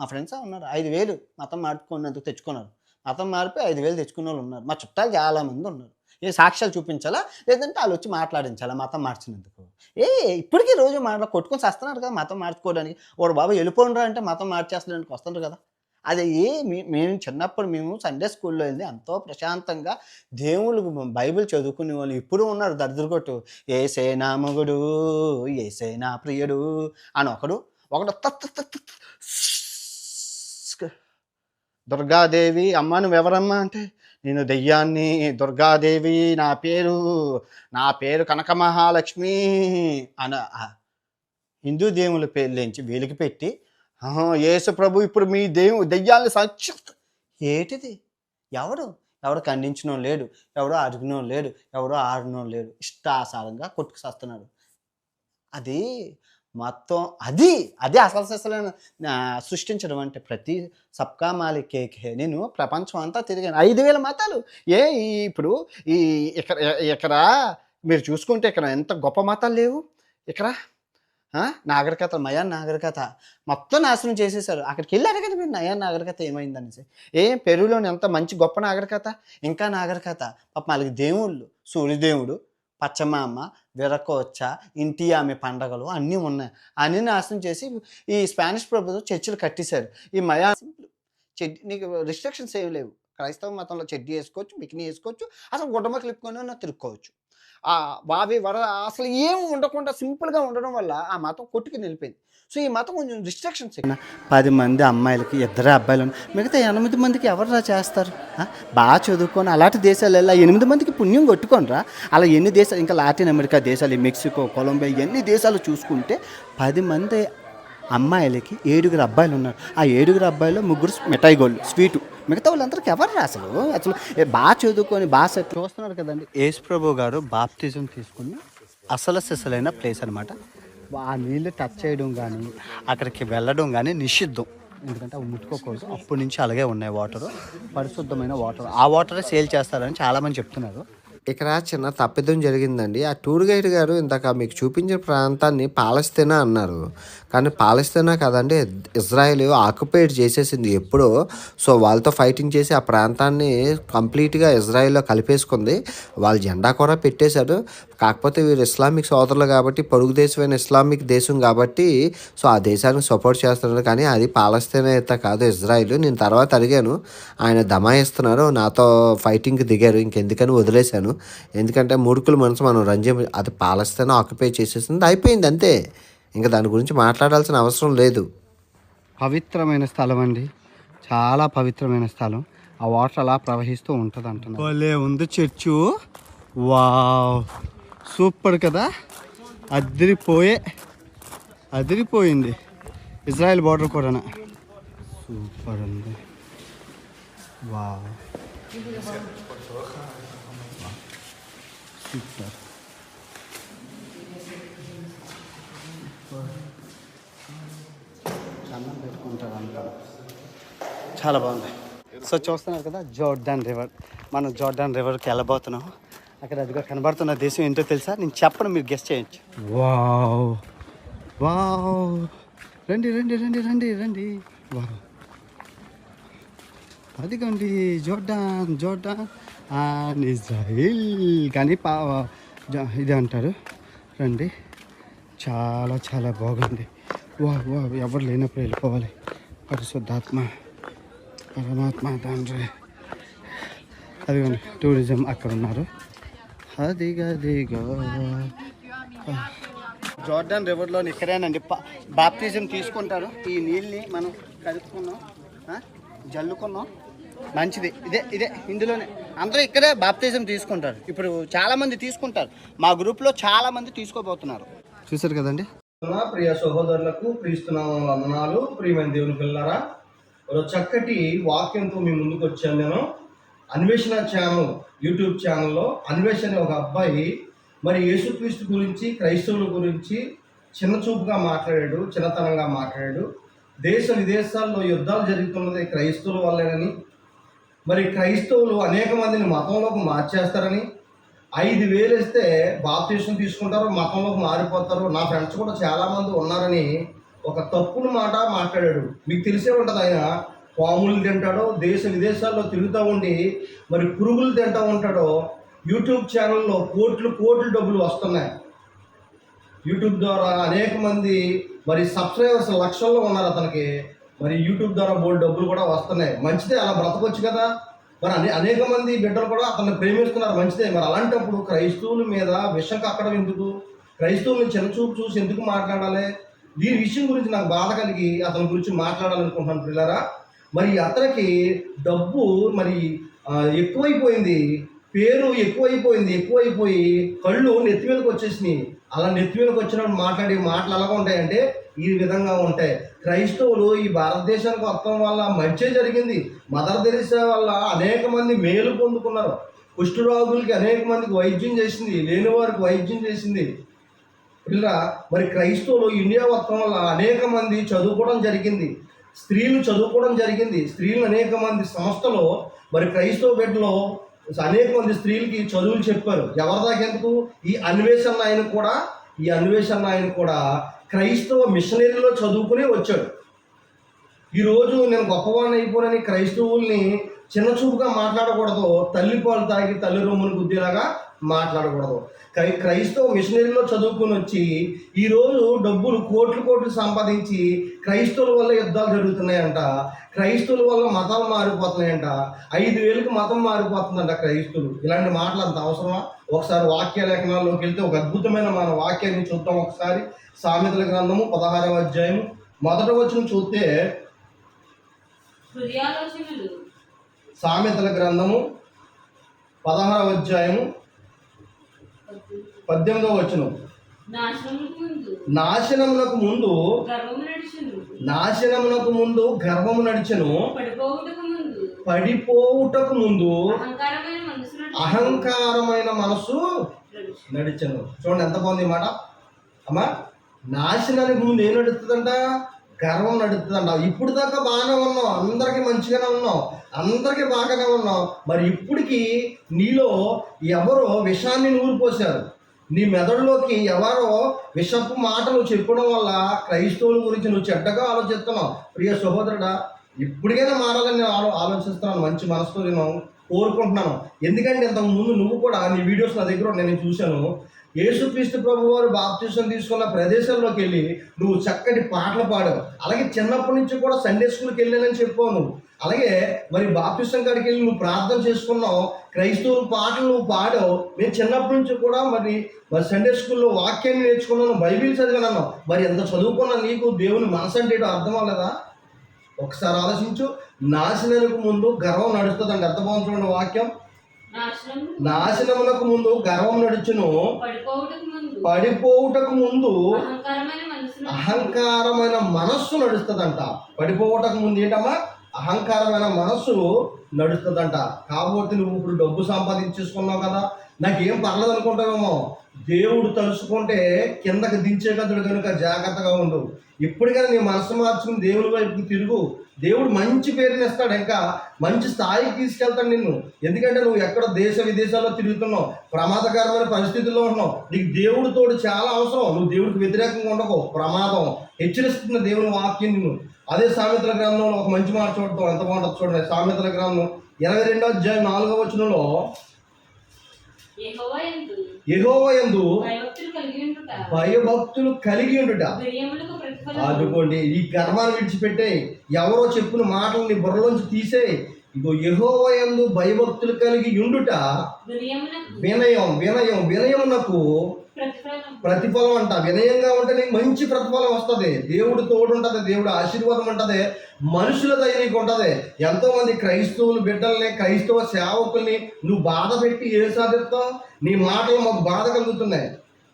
మా ఫ్రెండ్స్ ఉన్నారు. ఐదు వేలు మతం మార్చుకున్నందుకు తెచ్చుకున్నారు. మతం మారిపోయి ఐదు వేలు తెచ్చుకున్న వాళ్ళు ఉన్నారు. మా చుట్టాలు చాలామంది ఉన్నారు. ఏ సాక్ష్యాలు చూపించాలా? లేదంటే వాళ్ళు వచ్చి మాట్లాడించాలా మతం మార్చినందుకు? ఏ ఇప్పటికీ రోజు మాట్లా కొట్టుకొని చేస్తున్నారు కదా మతం మార్చుకోవడానికి. వాడు బాబు వెళ్ళిపోండ్రా అంటే మతం మార్చేస్తాడానికి వస్తున్నారు కదా. అది ఏ మేము చిన్నప్పుడు మేము సండే స్కూల్లో వెళ్ళి ఎంతో ప్రశాంతంగా దేవుళ్ళు బైబిల్ చదువుకునే వాళ్ళు ఇప్పుడు ఉన్నారు. దరిద్రగొట్టు ఏసే నా మగుడు ఏసే నా ప్రియుడు అని ఒకడు ఒకడు తత్ తత్ దుర్గాదేవి అమ్మ నువ్వు అంటే నేను దెయ్యాన్ని దుర్గాదేవి నా పేరు నా పేరు కనక మహాలక్ష్మి అన హిందూ దేవుల పేర్లేంచి వీలికి పెట్టి యేసు ప్రభు ఇప్పుడు మీ దేవు దెయ్యాన్ని సాక్షి ఏటిది? ఎవడు? ఎవడు ఖండించడం లేడు ఎవడో అడిగినో లేడు ఎవడో ఆడినో లేడు ఇష్టాసారంగా కొట్టుకుసేస్తున్నాడు అది మొత్తం అది అదే అసలు అసలు సృష్టించడం అంటే ప్రతి సబ్కా మాలిక్ నేను ప్రపంచం అంతా తిరిగాను. ఐదు వేల మతాలు. ఏ ఈ ఇప్పుడు ఈ ఇక్కడ ఇక్కడ మీరు చూసుకుంటే ఇక్కడ ఎంత గొప్ప మతాలు లేవు? ఇక్కడ నాగరికత మయాన్ నాగరికత. మొత్తం నాశనం చేసేసారు అక్కడికి వెళ్ళారు కదా మీరు నయా నాగరికత ఏమైందనేసి. ఏ పెరుగులోని ఎంత మంచి గొప్ప నాగరికత? ఇంకా నాగరికత. పాప వాళ్ళకి దేవుళ్ళు సూర్యదేవుడు పచ్చమామ విరకోచ్చ ఇంటి ఆమె పండగలు అన్నీ ఉన్నాయి. అన్ని నాశనం చేసి ఈ స్పానిష్ ప్రభుత్వం చర్చిలు కట్టేశారు. ఈ మయా చెడ్డి నీకు రిస్ట్రిక్షన్స్ ఏమి లేవు. క్రైస్తవ మతంలో చెడ్డీ వేసుకోవచ్చు బికినీ వేసుకోవచ్చు అసలు గుడ్డమ క్లిప్పుకొని తిరుక్కోవచ్చు. ఆ బావి వర అసలు ఏం ఉండకుండా సింపుల్గా ఉండడం వల్ల ఆ మతం కొట్టుకు నిలిపోయింది. సో ఈ మతం కొంచెం రిస్ట్రిక్షన్స్ పది మంది అమ్మాయిలకి ఇద్దరు అబ్బాయిలు ఉన్నారు. మిగతా ఎనిమిది మందికి ఎవరురా చేస్తారు? బాగా చదువుకొని అలాంటి దేశాలు వెళ్ళా ఎనిమిది మందికి పుణ్యం కొట్టుకోనరా. అలా ఎన్ని దేశాలు ఇంకా లాటిన్ అమెరికా దేశాలు మెక్సికో కొలంబియా ఎన్ని దేశాలు చూసుకుంటే పది మంది అమ్మాయిలకి ఏడుగురు అబ్బాయిలు ఉన్నారు. ఆ ఏడుగురు అబ్బాయిలు ముగ్గురు మిఠాయి గోళ్ళు స్వీటు. మిగతా వాళ్ళందరికీ ఎవరు రా అసలు అసలు బాగా చదువుకొని బాగా సెట్ చూస్తున్నారు కదండి. యేసు ప్రభు గారు బాప్తిజం తీసుకుని అసలు సిసలైన ప్లేస్ అనమాట ఆ నీళ్ళు టచ్ చేయడం కానీ అక్కడికి వెళ్ళడం కానీ నిషిద్ధం. ఎందుకంటే అవి ముట్టుకోకూడదు. అప్పటి నుంచి అలాగే ఉన్నాయి వాటర్. పరిశుద్ధమైన వాటర్. ఆ వాటరే సేల్ చేస్తారని చాలామంది చెప్తున్నారు. ఇక్కడ చిన్న తప్పిదం జరిగిందండి. ఆ టూర్ గైడ్ గారు ఇందాక మీకు చూపించిన ప్రాంతాన్ని పాలస్తీనా అన్నారు. కానీ పాలస్తీనా కాదండి ఇజ్రాయెల్ ఆక్యుపైడ్ చేసేసింది ఎప్పుడో. సో వాళ్ళతో ఫైటింగ్ చేసి ఆ ప్రాంతాన్ని కంప్లీట్గా ఇజ్రాయెల్లో కలిపేసుకుంది. వాళ్ళ జెండా కూడా పెట్టేశారు. కాకపోతే వీరు ఇస్లామిక్ సోదరులు కాబట్టి పొరుగు దేశమైన ఇస్లామిక్ దేశం కాబట్టి సో ఆ దేశానికి సపోర్ట్ చేస్తున్నారు. కానీ అది పాలస్తీనా అయితే కాదు ఇజ్రాయిల్. నేను తర్వాత అడిగాను ఆయన దమాయిస్తున్నారు నాతో ఫైటింగ్కి దిగారు ఇంకెందుకని వదిలేశాను. ఎందుకంటే ముడుకుల మనసు మనం రంజం అది పాలస్తీనా ఆక్యుపై చేసేసింది. అయిపోయింది అంతే. ఇంకా దాని గురించి మాట్లాడాల్సిన అవసరం లేదు. పవిత్రమైన స్థలం అండి చాలా పవిత్రమైన స్థలం. ఆ వాటర్ అలా ప్రవహిస్తూ ఉంటుంది అంటున్నారు భలే ఉంది చర్చు. వావ్. సూపర్ కదా? అదిరిపోయే అదిరిపోయింది. ఇజ్రాయెల్ బార్డర్ కూడా సూపర్ ఉంది వావ్. సూపర్. అన్నం పెట్టుకుంటారు చాలా బాగుంది. సో చూస్తున్నారు కదా జోర్డాన్ రివర్. మనం జోర్డాన్ రివర్కి వెళ్ళబోతున్నాం. అక్కడ అదిగో కనబడుతున్న దేశం ఏంటో తెలుసా? నేను చెప్పను మీరు గెస్ట్ చేయొచ్చు. వావ్. వావ్. రండి రండి రండి రండి రండి. వావ్. అదిగోండి జోర్డాన్ జోర్డాన్ అండ్ ఇజ్రాయిల్. కానీ పా ఇది అంటారు. రండి. చాలా చాలా బాగుంది. వా వా ఎవరు లేనప్పుడు వెళ్ళిపోవాలి. పరిశుద్ధాత్మ పరమాత్మ తండ్రి. అదిగోండి టూరిజం అక్కడ ఉన్నారు. జోర్డాన్ రివర్లో ఇక్కడేనండి. బాప్తిజం తీసుకుంటారు. ఈ నీళ్ళని మనం కలుపుకున్నాం? జల్లుకున్నాం. మంచిది. ఇదే ఇదే ఇందులోనే. అందరూ ఇక్కడే బాప్తిజం తీసుకుంటారు. ఇప్పుడు చాలా మంది తీసుకుంటారు. మా గ్రూప్లో చాలా మంది తీసుకోబోతున్నారు. చూసారు కదండి? ప్రియ సహోదరులకు వందనాలు. ప్రియమైన దేవుని పిల్లరా ఒక చక్కటి వాక్యంతో మీ ముందుకు వచ్చాను నేను. అన్వేషణ ఛానల్ యూట్యూబ్ ఛానల్లో అన్వేషణ ఒక అబ్బాయి మరి యేసుక్రీస్తు గురించి క్రైస్తవుల గురించి చిన్న చూపుగా మాట్లాడాడు చిన్నతనంగా మాట్లాడాడు. దేశ విదేశాల్లో యుద్ధాలు జరుగుతున్నది క్రైస్తవుల వల్లేనని మరి క్రైస్తవులు అనేక మందిని మతంలోకి మార్చేస్తారని ఐదు వేలు ఇస్తే బాప్తీసం తీసుకుంటారు మతంలోకి మారిపోతారు. నా ఫ్రెండ్స్ కూడా చాలామంది ఉన్నారని ఒక తప్పుడు మాట మాట్లాడాడు. మీకు తెలిసే ఉంటుంది ఆయన. పాములు తింటాడో దేశ విదేశాల్లో తిరుగుతూ ఉండి మరి పురుగులు తింటూ ఉంటాడో యూట్యూబ్ ఛానల్లో కోట్లు కోట్లు డబ్బులు వస్తున్నాయి. యూట్యూబ్ ద్వారా అనేక మంది మరి సబ్స్క్రైబర్స్ లక్షల్లో ఉన్నారు అతనికి. మరి యూట్యూబ్ ద్వారా బోల్డ్ డబ్బులు కూడా వస్తున్నాయి. మంచిదే అలా బ్రతకొచ్చు కదా. మరి అనే అనేక మంది బిడ్డలు కూడా అతన్ని ప్రేమిస్తున్నారు. మంచిదే. మరి అలాంటప్పుడు క్రైస్తవుల మీద విషం కక్కడం ఎందుకు? క్రైస్తవుల్ని చిన్నచూపు చూసి ఎందుకు మాట్లాడాలి? దీని విషయం గురించి నాకు బాధ కలిగి అతని గురించి మాట్లాడాలనుకుంటున్నాను పిల్లరా మరి అతనికి డబ్బు మరి ఎక్కువైపోయింది. పేరు ఎక్కువైపోయింది. ఎక్కువైపోయి కళ్ళు నెత్తి మీదకి వచ్చేసినాయి. అలా నెత్తి మీదకి వచ్చినప్పుడు మాట్లాడే మాటలు ఎలాగ ఉంటాయంటే ఈ విధంగా ఉంటాయి. క్రైస్తవులు ఈ భారతదేశానికి వస్తాం వల్ల మంచి జరిగింది. మదర్ తెరిసా వల్ల అనేక మంది మేలు పొందుకున్నారు. కుష్ఠరోగులకి అనేక మందికి వైద్యం చేసింది. లేని వారికి వైద్యం చేసింది. ఇలా మరి క్రైస్తవులు ఇండియా మొత్తం వల్ల అనేక మంది చదువుకోవడం జరిగింది. స్త్రీలు చదువుకోవడం జరిగింది. స్త్రీలు అనేక మంది సంస్థలో మరి క్రైస్తవ బిడ్డలో అనేక మంది స్త్రీలకి చదువులు చెప్పారు. ఎవరి ఈ అన్వేషణ ఆయన కూడా ఈ అన్వేషణ ఆయన కూడా క్రైస్తవ మిషనరీలో చదువుకునే వచ్చాడు. ఈరోజు నేను గొప్పవాడిని అయిపోనని క్రైస్తవుల్ని చిన్నచూపుగా మాట్లాడకూడదు. తల్లి పాలు తాగి తల్లి రొమ్మును గుద్దేలాగా మాట్లాడకూడదు. క్రై క్రైస్తవ మిషనరీలో చదువుకుని వచ్చి ఈరోజు డబ్బులు కోట్లు కోట్లు సంపాదించి క్రైస్తవుల వల్ల యుద్ధాలు జరుగుతున్నాయంట. క్రైస్తవుల వల్ల మతాలు మారిపోతున్నాయంట. ఐదు వేలకు మతం మారిపోతుందంట క్రైస్తవులు. ఇలాంటి మాటలు అంత అవసరమా? ఒకసారి వాక్య లేఖనాల్లోకి వెళ్తే ఒక అద్భుతమైన మన వాక్యాన్ని చూద్దాం ఒకసారి. సామెతల గ్రంథము పదహారవ అధ్యాయము. మొదట వచ్చిన చూస్తే సామెతల గ్రంథము పదహారవ అధ్యాయము పద్దెనిమిదవ వచనం. నాశనములకు ముందు. నాశనమునకు ముందు గర్వము నడుచును. నాశనమునకు ముందు గర్వము నడిచెను. పడిపోవుటకు ముందు. అహంకారమైన మనసు నడుచును. చూడండి ఎంత బాగుంది మాట. అమ్మా నాశనానికి ముందు ఏం నడుస్తుందంట? గర్వం నడుస్తుందంట ఇప్పుడు దాకా బాగానే ఉన్నాం అందరికీ మంచిగానే ఉన్నాం అందరికీ బాగానే ఉన్నాం మరి ఇప్పటికి నీలో ఎవరో విషాన్ని నూరిపోశారు నీ మెదడులోకి ఎవరో విషపు మాటలు చెప్పడం వల్ల క్రైస్తవుల గురించి నువ్వు చెడ్డగా ఆలోచిస్తున్నావు. ప్రియ సహోదరుడా ఇప్పటికైనా మారాలని నేను ఆలో ఆలోచిస్తున్నాను. మంచి మనసుతో నేను కోరుకుంటున్నాను. ఎందుకంటే ఇంతకు ముందు నువ్వు కూడా నీ వీడియోస్ నా దగ్గర నేను చూశాను. యేసుక్రీస్తు ప్రభు వారు బాప్తీసం తీసుకున్న ప్రదేశంలోకి వెళ్ళి నువ్వు చక్కటి పాటలు పాడావు. అలాగే చిన్నప్పటి నుంచి కూడా సండే స్కూల్కి వెళ్ళానని చెప్పావు నువ్వు. అలాగే మరి బాప్తీసం కాడికి వెళ్ళి నువ్వు ప్రార్థన చేసుకున్నావు. క్రైస్తవులు పాటలు నువ్వు పాడావు. నేను చిన్నప్పటి నుంచి కూడా మరి మరి సండే స్కూల్లో వాక్యాన్ని నేర్చుకున్నాను బైబిల్ చదివాను మరి ఎంత చదువుకున్నా నీకు దేవుని మనసు అంటే అర్థం అవ్వలేదా? ఒకసారి ఆలోచించు. నాశనానికి ముందు గర్వం నడుస్తుందండి. అర్థమవుతుంది చూడండి వాక్యం? నాశనమునకు ముందు గర్వం నడుచును. పడిపోవుటకు ముందు. అహంకారమైన మనస్సు నడుస్తుందంట. పడిపోవటకు ముందు ఏంటమ్మా? అహంకారమైన మనస్సు నడుస్తుందంట. కాబట్టి నువ్వు ఇప్పుడు డబ్బు సంపాదించేసుకున్నావు కదా. నాకేం పర్లేదు అనుకుంటావేమో. దేవుడు తలుచుకుంటే కిందకి దించేగదుడు కనుక జాగ్రత్తగా ఉండు. ఇప్పటికైనా నీ మనసు మార్చుకుని దేవుడి వైపు తిరుగు. దేవుడు మంచి పేరుని ఇస్తాడు ఇంకా. మంచి స్థాయికి తీసుకెళ్తాడు నిన్ను. ఎందుకంటే నువ్వు ఎక్కడ దేశ విదేశాల్లో తిరుగుతున్నావు. ప్రమాదకరమైన పరిస్థితుల్లో ఉన్నావు. నీకు దేవుడు తోడు చాలా అవసరం. నువ్వు దేవుడికి వ్యతిరేకంగా ఉండకు. ప్రమాదం. హెచ్చరిస్తున్న దేవుని వాక్యం నిన్ను. అదే సామెతల గ్రంథంలో ఒక మంచి మాట చూడటం ఎంత బాగుంటుంది చూడండి. సామెతల గ్రంథం ఇరవై రెండో అధ్యాయం నాలుగో వచనంలో యెహోవా యందు ఎగోవ యందు భయభక్తులు కలిగి ఉండుట ఆదుకోండి ఈ గర్వాన్ని విడిచిపెట్టే. ఎవరో చెప్పిన మాటలు నీ బుర్రలోంచి తీసే. ఇగో యహోవయందు భయభక్తులు కలిగి ఉండుట వినయం వినయం వినయమునకు ప్రతిఫలం. అంట. వినయంగా ఉంటే నీకు మంచి ప్రతిఫలం వస్తుంది. దేవుడు తోడు ఉంటుంది దేవుడు ఆశీర్వాదం ఉంటుంది మనుషుల దయ నీకు ఉంటుంది. ఎంతో మంది క్రైస్తవులు బిడ్డల్ని క్రైస్తవ సేవకుల్ని నువ్వు బాధ పెట్టి ఏ సాధిస్తావు నీ మాటలు మాకు బాధ కలుగుతున్నాయి.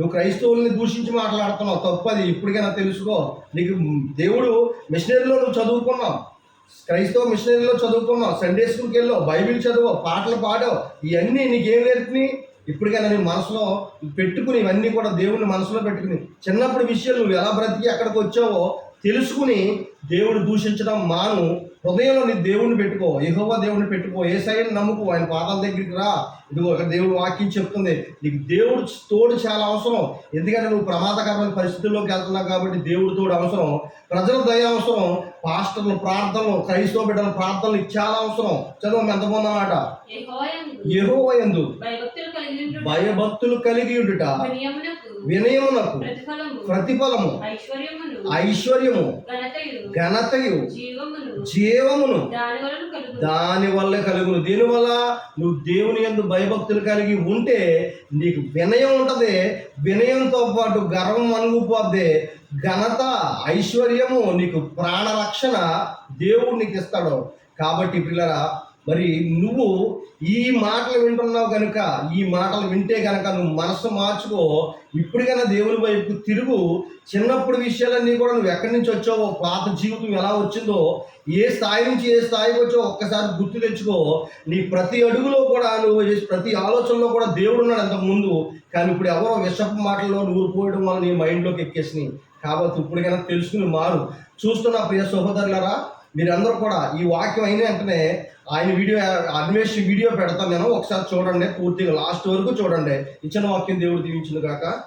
నువ్వు క్రైస్తవుల్ని దూషించి మాట్లాడుతున్నావు. తప్పది. ఇప్పటికైనా తెలుసుకో. నీకు దేవుడు మిషనరీలో నువ్వు చదువుకున్నావు. క్రైస్తవ మిషనరీలో చదువుకున్నావు. సండే స్కూల్కి వెళ్ళావు. బైబిల్ చదువు పాటలు పాడావు. ఇవన్నీ నీకేం నేర్పినాయి? ఇప్పటికైనా నీ మనసులో పెట్టుకుని ఇవన్నీ కూడా దేవుని మనసులో పెట్టుకుని చిన్నప్పుడు విషయాలు నువ్వు ఎలా బ్రతికి అక్కడికి వచ్చావో తెలుసుకుని దేవుడు దూషించడం మాను. హృదయంలో నీ దేవుడిని పెట్టుకో. యెహోవా దేవుడిని పెట్టుకో. ఏ సైడ్ నమ్ముకో. ఆయన పాదాల దగ్గరికి రా. ఇదిగో ఒక దేవుడు వాక్యం చెప్తుంది. నీకు దేవుడు తోడు చాలా అవసరం. ఎందుకంటే నువ్వు ప్రమాదకరమైన పరిస్థితుల్లోకి వెళ్తున్నావు కాబట్టి దేవుడు తోడు అవసరం. ప్రజల దయ అవసరం. పాస్టర్లు ప్రార్థనలు క్రైస్తవ బిడ్డల ప్రార్థనలు చాలా అవసరం. చదువు ఎంత మాట యెహోవాయందు భయభక్తులు కలిగి ఉండుట. వినయమునకు ప్రతిఫలము ఐశ్వర్యము ఘనతయు జీవమును దాని వల్ల కలుగును. దీనివల్ల నువ్వు దేవుని యందు భయభక్తులు కలిగి ఉంటే నీకు వినయం ఉంటది. వినయంతో పాటు గర్వం అనుగుపోద్ది ఘనత ఐశ్వర్యము నీకు ప్రాణరక్షణ దేవుడు నీకు ఇస్తాడు. కాబట్టి పిల్లరా మరి నువ్వు ఈ మాటలు వింటున్నావు కనుక ఈ మాటలు వింటే కనుక నువ్వు మనసు మార్చుకో. ఇప్పటికైనా దేవుని వైపు తిరుగు. చిన్నప్పుడు విషయాలన్నీ కూడా నువ్వు ఎక్కడి నుంచి వచ్చావో పాత జీవితం ఎలా వచ్చిందో ఏ స్థాయి నుంచి ఏ స్థాయికి వచ్చావో ఒక్కసారి గుర్తు తెచ్చుకో. నీ ప్రతి అడుగులో కూడా నువ్వు చేసే ప్రతి ఆలోచనలో కూడా దేవుడు ఉన్నాడు అంతకు ముందు కానీ ఇప్పుడు ఎవరో విషపు మాటల్లో నువ్వు పోయడం వల్ల నీ మైండ్లోకి ఎక్కేసినాయి. కాబట్టి ఇప్పటికైనా తెలుసుకుని మారు. చూస్తున్నా ప్రియ సహోదరులరా మీరందరూ కూడా ఈ వాక్యం అయిన వెంటనే ఆయన వీడియో అన్వేష్ వీడియో పెడతాను నేను. ఒకసారి చూడండి పూర్తిగా లాస్ట్ వరకు చూడండి. ఇచ్చిన వాక్యం దేవుడు దీవించింది కాక.